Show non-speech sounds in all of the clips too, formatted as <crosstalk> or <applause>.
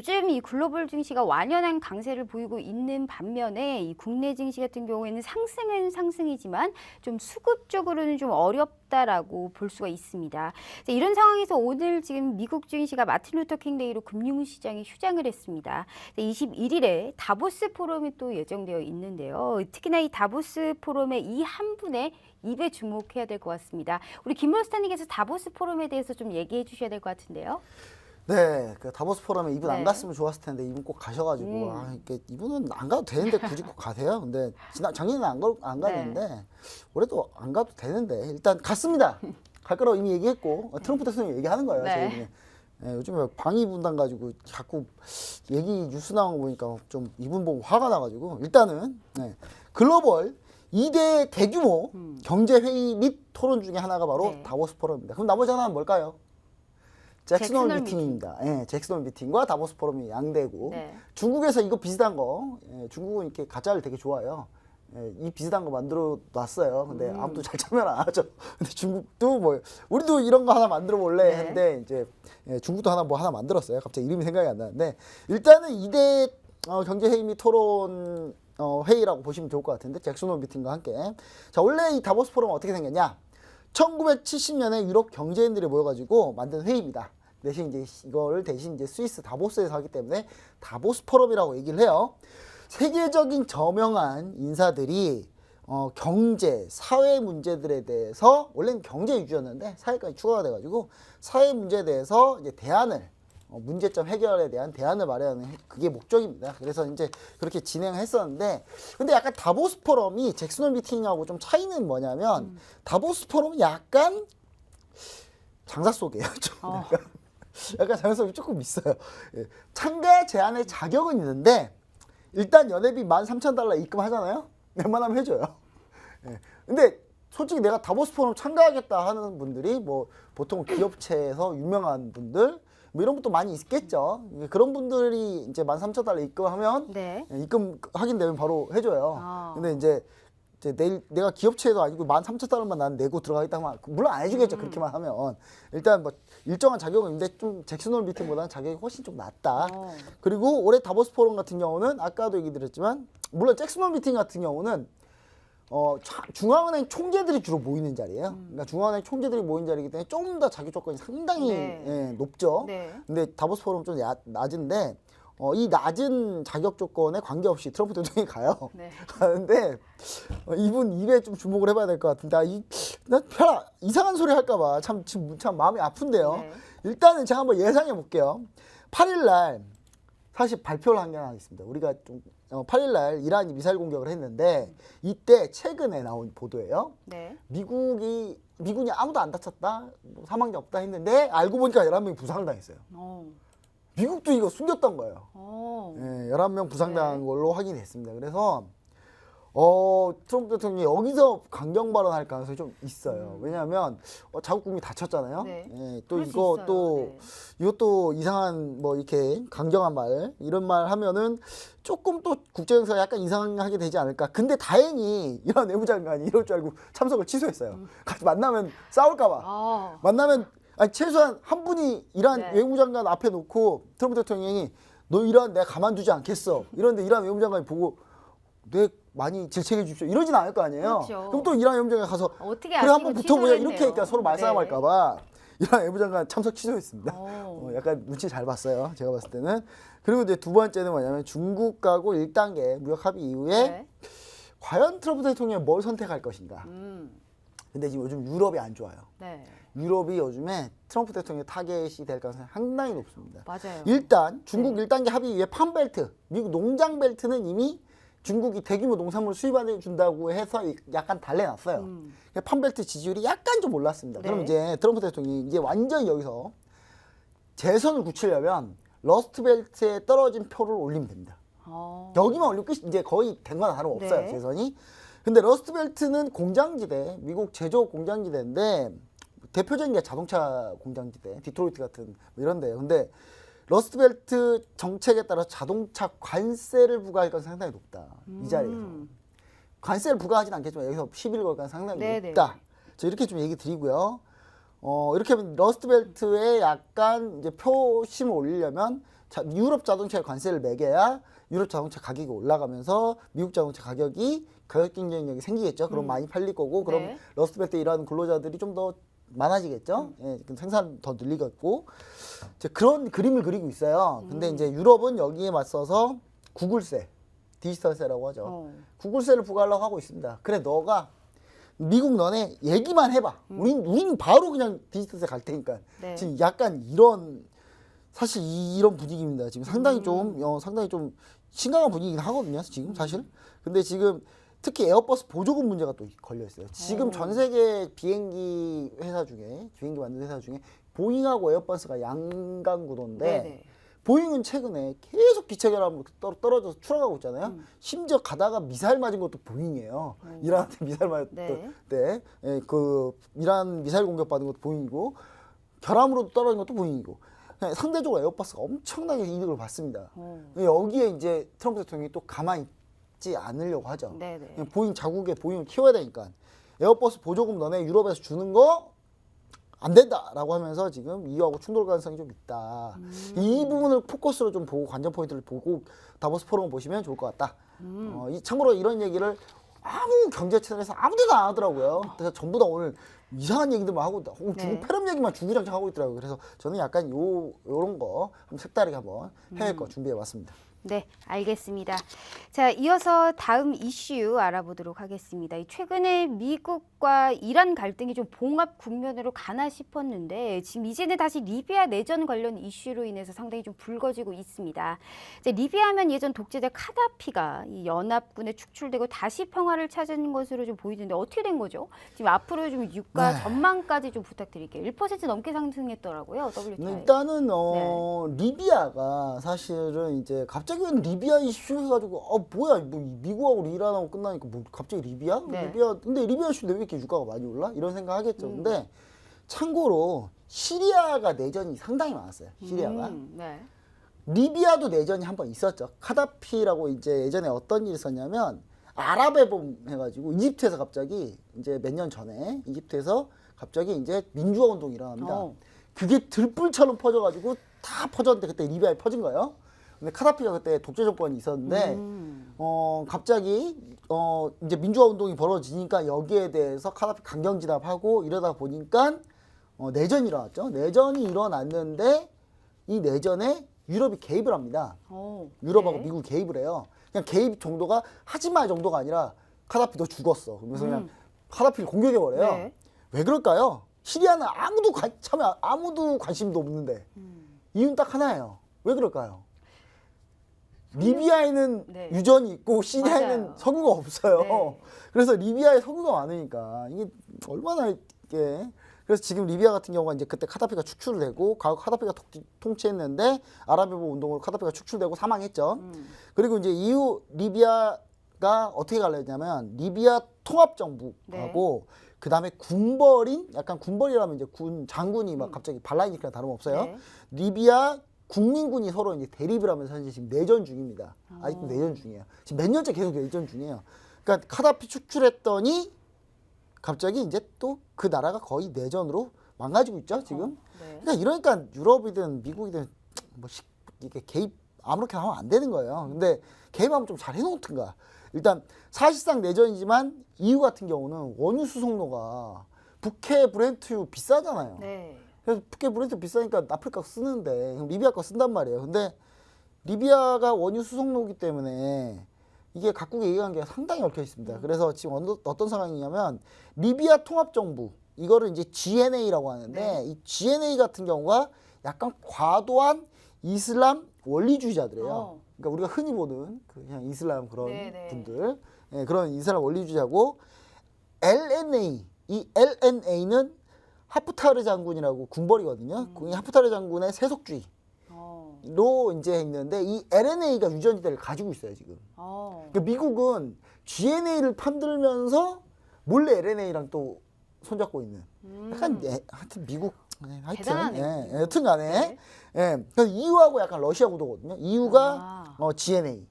요즘 이 글로벌 증시가 완연한 강세를 보이고 있는 반면에 이 국내 증시 같은 경우에는 상승은 상승이지만 좀 수급적으로는 좀 어렵다라고 볼 수가 있습니다. 자, 이런 상황에서 오늘 지금 미국 증시가 마틴 루터 킹 데이로 금융시장이 휴장을 했습니다. 21일에 다보스 포럼이 또 예정되어 있는데요. 특히나 이 다보스 포럼의 이 한 분의 입에 주목해야 될 것 같습니다. 우리 김머스타님께서 다보스 포럼에 대해서 좀 얘기해 주셔야 될 것 같은데요. 네, 그 다보스 포럼에 이분 네. 안 갔으면 좋았을 텐데 이분 꼭 가셔가지고 음. 아, 이게 이분은 안 가도 되는데 굳이 꼭 가세요. 근데 지난 작년에는 안, 걸, 안 갔는데 올해도 안 가도 되는데 일단 갔습니다. 갈 거라고 이미 얘기했고 어, 트럼프 대통령이 얘기하는 거예요. 네. 저희는. 예, 요즘에 방위 분담 가지고 자꾸 얘기 뉴스 나온 거 보니까 좀 이분 보고 화가 나가지고 일단은 네, 글로벌 2대 대규모 경제 회의 및 토론 중에 하나가 바로 음. 네. 다보스 포럼입니다. 그럼 나머지 하나는 뭘까요? 잭슨홀 잭슨홀 미팅입니다. 예, 잭슨홀 미팅과 다보스 포럼이 양대고 네. 중국에서 이거 비슷한 거 예, 중국은 이렇게 가짜를 되게 좋아해요. 예, 이 비슷한 거 만들어 놨어요. 근데 음. 아무도 잘 참여 안 하죠. <laughs> 근데 중국도 뭐 우리도 이런 거 하나 만들어 볼래 네. 했는데 이제 예, 중국도 하나 뭐 하나 만들었어요. 갑자기 이름이 생각이 안 나는데 일단은 이대 어, 경제 회의 및 토론 어, 회의라고 보시면 좋을 것 같은데 잭슨홀 미팅과 함께 자 원래 이 다보스 포럼은 어떻게 생겼냐? 1970년에 유럽 경제인들이 모여가지고 만든 회의입니다. 대신 이제 이걸 대신 이제 스위스 다보스에서 하기 때문에 다보스 포럼이라고 얘기를 해요. 세계적인 저명한 인사들이 어, 경제, 사회 문제들에 대해서 원래는 경제 위주였는데 사회까지 추가가 돼가지고 사회 문제에 대해서 이제 대안을 어, 문제점 해결에 대한 대안을 마련하는 해- 그게 목적입니다. 그래서 이제 그렇게 진행했었는데 근데 약간 다보스 포럼이 잭슨홀 미팅하고 좀 차이는 뭐냐면 다보스 포럼은 약간 장사 속이에요. <laughs> 좀 어. 약간, 속이 조금 있어요. 예. 참가 제한의 자격은 있는데 일단 연회비 13,000달러 입금하잖아요. 웬만하면 해줘요. 예. 근데 솔직히 내가 다보스 포럼 참가하겠다 하는 분들이 뭐 보통 기업체에서 유명한 분들 뭐 이런 것도 많이 있겠죠. 예, 그런 분들이 이제 13,000달러 입금하면 네. 예, 입금 확인되면 바로 해줘요. 아. 근데 이제, 이제 내일 내가 기업체도 아니고 13,000달러만 난 내고 들어가겠다 하면 물론 안 해주겠죠. 음. 그렇게만 하면 일단 뭐 일정한 자격은 있는데 좀 잭슨홀 미팅보다는 자격이 훨씬 좀 낮다. 어. 그리고 올해 다보스 포럼 같은 경우는 아까도 얘기 드렸지만 물론 잭슨홀 미팅 같은 경우는 어, 차- 중앙은행 총재들이 주로 모이는 자리예요. 그러니까 중앙은행 총재들이 모이는 자리이기 때문에 좀 더 자기 조건이 상당히 네. 예, 높죠. 네. 근데 다보스 포럼 좀 야- 낮은데 어, 이 낮은 자격 조건에 관계없이 트럼프 대통령이 가요. <laughs> 네. <laughs> 가는데 어, 이분 입에 좀 주목을 해봐야 될 것 같은데 아, 이, 나 별, 이상한 소리 할까봐 참 지금 참 마음이 아픈데요. 네. 일단은 제가 한번 예상해 볼게요. 8일 날 사실 발표를 한 게 하나 있습니다. 우리가 좀 어, 8일 날 이란이 미사일 공격을 했는데 이때 최근에 나온 보도예요. 네. 미국이 미군이 아무도 안 다쳤다, 뭐 사망자 없다 했는데 알고 보니까 11명이 부상을 당했어요. 어. 미국도 이거 숨겼던 거예요. 어. 예, 11명 부상당한 네. 걸로 확인이 됐습니다. 그래서 어, 트럼프 대통령이 여기서 강경 발언할 가능성이 좀 있어요. 왜냐하면 어, 자국국민이 다쳤잖아요. 음. 네. 예, 또 이거. 또 네. 이것도 이상한 뭐 이렇게 강경한 말 이런 말 하면은 조금 또 국제정세가 약간 이상하게 되지 않을까. 근데 다행히 이런 <laughs> 외무장관이 이럴 줄 알고 참석을 취소했어요. 음. 같이 만나면 싸울까봐. 아. 만나면 아니 최소한 한 분이 이란 네. 외무장관 앞에 놓고 트럼프 대통령이 너 이란 내가 가만두지 않겠어. 이런데 이란 외무장관이 보고 내 많이 질책해 주십시오. 이러진 않을 거 아니에요. 그렇죠. 그럼 또 이란 외무장관 가서 어떻게 그래 한번 붙어보자 이렇게. 하니까 서로 네. 말싸움할까봐 이란 외무장관 참석 취소했습니다. 어. 어, 약간 눈치 잘 봤어요. 제가 봤을 때는. 그리고 이제 두 번째는 뭐냐면 중국하고 1단계 무역 합의 이후에 네. 과연 트럼프 대통령이 뭘 선택할 것인가. 음. 근데 지금 요즘 유럽이 안 좋아요. 네. 유럽이 요즘에 트럼프 대통령의 타겟이 될 가능성이 상당히 높습니다. 맞아요. 일단 중국 네. 1단계 합의 이후에 판벨트, 미국 농장 벨트는 이미 중국이 대규모 농산물 수입해 준다고 해서 약간 달래놨어요. 음. 판벨트 지지율이 약간 좀 올랐습니다. 네. 그럼 이제 트럼프 대통령이 이제 완전히 여기서 재선을 굳히려면 러스트벨트에 떨어진 표를 올리면 됩니다. 어. 여기만 올리면 끝이 이제 거의 된 거나 다름없어요 네. 재선이. 근데 러스트벨트는 공장지대, 미국 제조업 공장지대인데 대표적인 게 자동차 공장지대, 디트로이트 같은 뭐 이런데요. 근데 러스트벨트 정책에 따라 자동차 관세를 부과할 가능성이 상당히 높다. 이 자리에서. 음. 관세를 부과하진 않겠지만 여기서 10일 걸 가능성이 상당히 네네. 높다. 저 이렇게 좀 얘기 드리고요. 어, 이렇게 하면 러스트벨트에 약간 이제 표심을 올리려면 자, 유럽 자동차에 관세를 매겨야 유럽 자동차 가격이 올라가면서 미국 자동차 가격이 가격 경쟁력이 생기겠죠. 그럼 많이 팔릴 거고 그럼 네. 러스트벨트 일하는 근로자들이 좀 더 많아지겠죠. 예, 그럼 생산 더 늘리겠고 이제 그런 그림을 그리고 있어요. 근데 이제 유럽은 여기에 맞서서 구글세, 디지털세라고 하죠. 어. 구글세를 부과하려고 하고 있습니다. 그래 너가 미국 너네 얘기만 해봐. 우린 우린 바로 그냥 디지털세 갈 테니까. 네. 지금 약간 이런 사실 이, 이런 분위기입니다. 지금 상당히 좀 어, 상당히 좀 심각한 분위기긴 하거든요. 지금 사실. 근데 지금 특히 에어버스 보조금 문제가 또 걸려 있어요. 지금 전 세계 비행기 회사 중에 비행기 만드는 회사 중에 보잉하고 에어버스가 양강 구도인데 네네. 보잉은 최근에 계속 기체 결함으로 떨- 떨어져서 추락하고 있잖아요. 음. 심지어 가다가 미사일 맞은 것도 보잉이에요. 이란한테 <laughs> 미사일 맞을 네. 때, 예, 그 이란 미사일 공격 받은 것도 보잉이고 결함으로 떨어진 것도 보잉이고 그냥 상대적으로 에어버스가 엄청나게 이득을 받습니다. 어. 여기에 이제 트럼프 대통령이 또 가만히 있지 않으려고 하죠. 네네. 보잉 자국에 보잉을 키워야 되니까 에어버스 보조금 너네 유럽에서 주는 거 안 된다라고 하면서 지금 이유하고 충돌 가능성이 좀 있다. 이 부분을 포커스로 좀 보고 관전 포인트를 보고 다보스 포럼 보시면 좋을 것 같다. 어, 이, 참고로 이런 얘기를 아무 경제 채널에서 아무데도 안 하더라고요. 그래서 전부 다 오늘 이상한 얘기들만 하고 있다. 오, 네. 중국 패럼 얘기만 주구장창 하고 있더라고요. 그래서 저는 약간 요 요런 거 한번 색다르게 한번 해외 거 준비해 봤습니다. 네, 알겠습니다. 자, 이어서 다음 이슈 알아보도록 하겠습니다. 이 최근에 미국과 이란 갈등이 좀 봉합 국면으로 가나 싶었는데 지금 이제는 다시 리비아 내전 관련 이슈로 인해서 상당히 좀 불거지고 있습니다. 이제 리비아면 예전 독재자 카다피가 이 연합군에 축출되고 다시 평화를 찾은 것으로 좀 보이는데 어떻게 된 거죠? 지금 앞으로 좀 유가 네. 전망까지 좀 부탁드릴게요. 1% 넘게 상승했더라고요. WTI. 일단은 어 네. 리비아가 사실은 이제 갑자기 웬 리비아 이슈 해가지고 어 뭐야 뭐 이라고 이란하고 끝나니까 뭐 갑자기 리비아? 네. 리비아 근데 리비아 이슈인데 왜 이렇게 유가가 많이 올라? 이런 생각 하겠죠. 음. 근데 참고로 시리아가 내전이 상당히 많았어요. 시리아가 음, 네. 리비아도 내전이 한 번 있었죠. 카다피라고 이제 예전에 어떤 일이 있었냐면 아랍해봄 해가지고 이집트에서 갑자기 이제 몇 년 전에 이집트에서 갑자기 이제 민주화 운동이 일어납니다. 어. 그게 들불처럼 퍼져가지고 다 퍼졌는데 그때 리비아에 퍼진 거예요. 근데 카다피가 그때 독재 정권이 있었는데 음. 어 갑자기 어 이제 민주화 운동이 벌어지니까 여기에 대해서 카다피 강경 진압하고 이러다 보니까 어 내전이 일어났죠. 내전이 일어났는데 이 내전에 유럽이 개입을 합니다. 어, 유럽하고 네. 미국이 개입을 해요. 그냥 개입 정도가 하지 마 정도가 아니라 카다피 너 죽었어. 그러면서 그냥 카다피를 공격해 버려요. 음. 네. 왜 그럴까요? 시리아는 아무도 관, 참여 아무도 관심도 없는데 음. 이유는 딱 하나예요. 왜 그럴까요? 리비아에는 네. 유전이 있고 시리아에는 맞아요. 석유가 없어요. 네. 그래서 리비아에 석유가 많으니까 이게 얼마나 이게 그래서 지금 리비아 같은 경우가 이제 그때 카다피가 축출되고 과거 카다피가 독- 통치했는데 아랍해보 운동으로 카다피가 축출되고 사망했죠. 음. 그리고 이제 이후 리비아가 어떻게 갈라졌냐면 리비아 통합 정부하고 그다음에 군벌인 약간 군벌이라면 이제 군 장군이 막 갑자기 발라이니까 다름없어요. 네. 리비아 국민군이 서로 이제 대립을 하면서 현재 지금 내전 중입니다. 아직도 내전 중이에요. 지금 몇 년째 계속 내전 중이에요. 그러니까 카다피 축출했더니 갑자기 이제 또 그 나라가 거의 내전으로 망가지고 있죠 지금. 네. 그러니까 이러니까 유럽이든 미국이든 뭐 시- 이게 개입 아무렇게나 하면 안 되는 거예요. 근데 개입하면 좀 잘 해놓든가. 일단 사실상 내전이지만 EU 같은 경우는 원유 수송로가 북해 브렌트유 비싸잖아요. 네. 그래서 북해 브렌트 비싸니까 아프리카 거 쓰는데 리비아 거 쓴단 말이에요. 근데 리비아가 원유 수송로기 때문에 이게 각국의 이해관계가 상당히 얽혀 있습니다. 그래서 지금 어느, 어떤 상황이냐면 리비아 통합 정부 이거를 이제 GNA라고 하는데 네. 이 GNA 같은 경우가 약간 과도한 이슬람 원리주의자들이에요. 어. 그러니까 우리가 흔히 보는 그 그냥 이슬람 그런 네, 네. 분들, 예, 그런 이슬람 원리주의자고 LNA 이 LNA는 하프타르 장군이라고 군벌이거든요. 이 하프타르 장군의 세속주의로 어. 이제 있는데 이 LNA가 유전지대를 가지고 있어요 지금. 어. 그러니까 미국은 GNA를 판들면서 몰래 LNA랑 또 손잡고 있는. 약간 예, 하여튼 미국 예, 하여튼 음. 예, 예, 여튼간에 네. 예, 그래서 EU하고 약간 러시아 구도거든요. EU가 아. 어, GNA,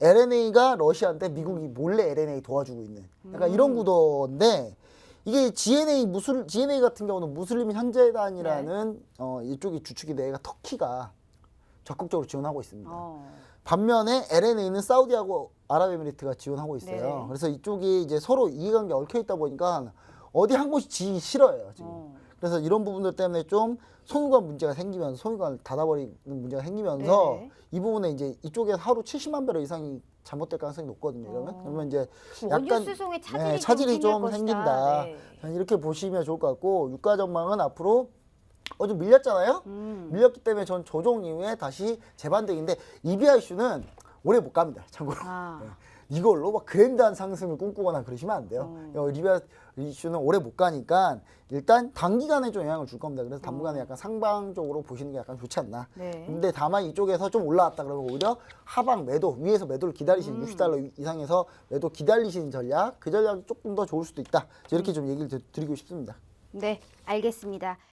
LNA가 러시아인데 미국이 몰래 LNA 도와주고 있는 약간 음. 이런 구도인데 이게 GNA 무슬 GNA 같은 경우는 무슬림 현재단이라는 네. 어, 이쪽이 주축이 내가 터키가 적극적으로 지원하고 있습니다. 어. 반면에 LNA는 사우디하고 아랍에미리트가 지원하고 있어요. 네네. 그래서 이쪽이 이제 서로 이해관계 얽혀 있다 보니까 어디 한 곳이 지기 싫어요 지금. 어. 그래서 이런 부분들 때문에 좀 송유관 문제가 생기면서 송유관을 닫아버리는 문제가 생기면서 네네. 이 부분에 이제 이쪽에 하루 70만 배럴 이상이 잘못될 가능성이 높거든요. 이러면 어. 그러면 이제 원유 약간 수송에 차질이, 네, 차질이 좀, 좀. 생긴다. 네. 자, 이렇게 보시면 좋을 것 같고 유가 전망은 앞으로 어제 밀렸잖아요. 음. 밀렸기 때문에 전 조정 이후에 다시 재반등인데 EBI 이슈는 오래 못 갑니다. 참고로 아. 이걸로 막 그랜드한 상승을 꿈꾸거나 그러시면 안 돼요. 음. 어, 리비아 이슈는 오래 못 가니까 일단 단기간에 좀 영향을 줄 겁니다. 그래서 어. 당분간에 약간 상방적으로 보시는 게 약간 좋지 않나. 네. 근데 다만 이쪽에서 좀 올라왔다 그러면 오히려 하방 매도 위에서 매도를 기다리시는 음. 60달러 이상에서 매도 기다리시는 전략 그 전략이 조금 더 좋을 수도 있다. 이렇게 좀 얘기를 드- 드리고 싶습니다. 네, 알겠습니다.